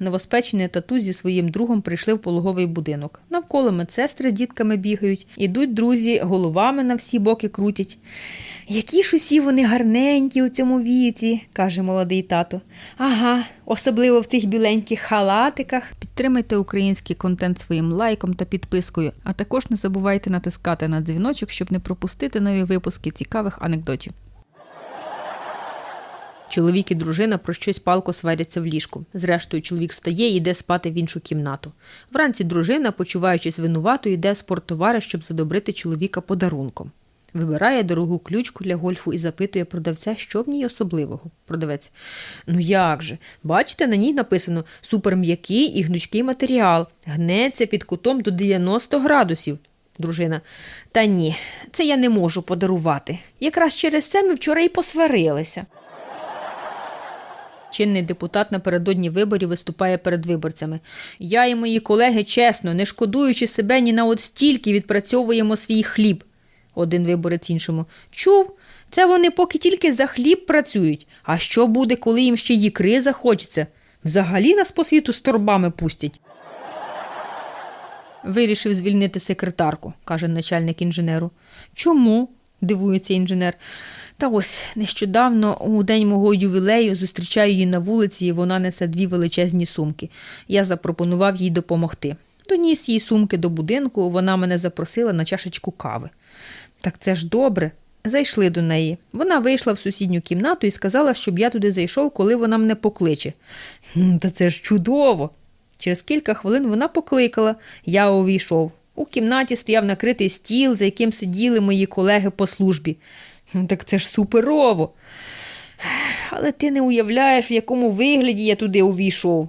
Новоспечений тату зі своїм другом прийшли в пологовий будинок. Навколо медсестри з дітками бігають, ідуть друзі, головами на всі боки крутять. Які ж усі вони гарненькі у цьому віці, каже молодий тато. Ага, особливо в цих біленьких халатиках. Підтримайте український контент своїм лайком та підпискою, а також не забувайте натискати на дзвіночок, щоб не пропустити нові випуски цікавих анекдотів. Чоловік і дружина про щось палко сваряться в ліжку. Зрештою, чоловік встає і йде спати в іншу кімнату. Вранці дружина, почуваючись винуватою, йде в спорттовари, щоб задобрити чоловіка подарунком. Вибирає дорогу ключку для гольфу і запитує продавця, що в ній особливого. Продавець. Ну як же? Бачите, на ній написано суперм'який і гнучкий матеріал. Гнеться під кутом до 90 градусів. Дружина. Та ні, це я не можу подарувати. Якраз через це ми вчора і посварилися. Чинний депутат напередодні виборів виступає перед виборцями. Я і мої колеги чесно, не шкодуючи себе ні на от стільки, відпрацьовуємо свій хліб. Один виборець іншому. Чув, це вони поки тільки за хліб працюють. А що буде, коли їм ще їкри захочеться? Взагалі нас по світу з торбами пустять. Вирішив звільнити секретарку, каже начальник інженеру. Чому? дивується інженер. Та ось нещодавно у день мого ювілею зустрічаю її на вулиці, і вона несе дві величезні сумки. Я запропонував їй допомогти. Доніс їй сумки до будинку, вона мене запросила на чашечку кави. Так це ж добре. Зайшли до неї. Вона вийшла в сусідню кімнату і сказала, щоб я туди зайшов, коли вона мене покличе. Та це ж чудово. Через кілька хвилин вона покликала, я увійшов. У кімнаті стояв накритий стіл, за яким сиділи мої колеги по службі. «Хм, Так це ж суперово. Але ти не уявляєш, в якому вигляді я туди увійшов.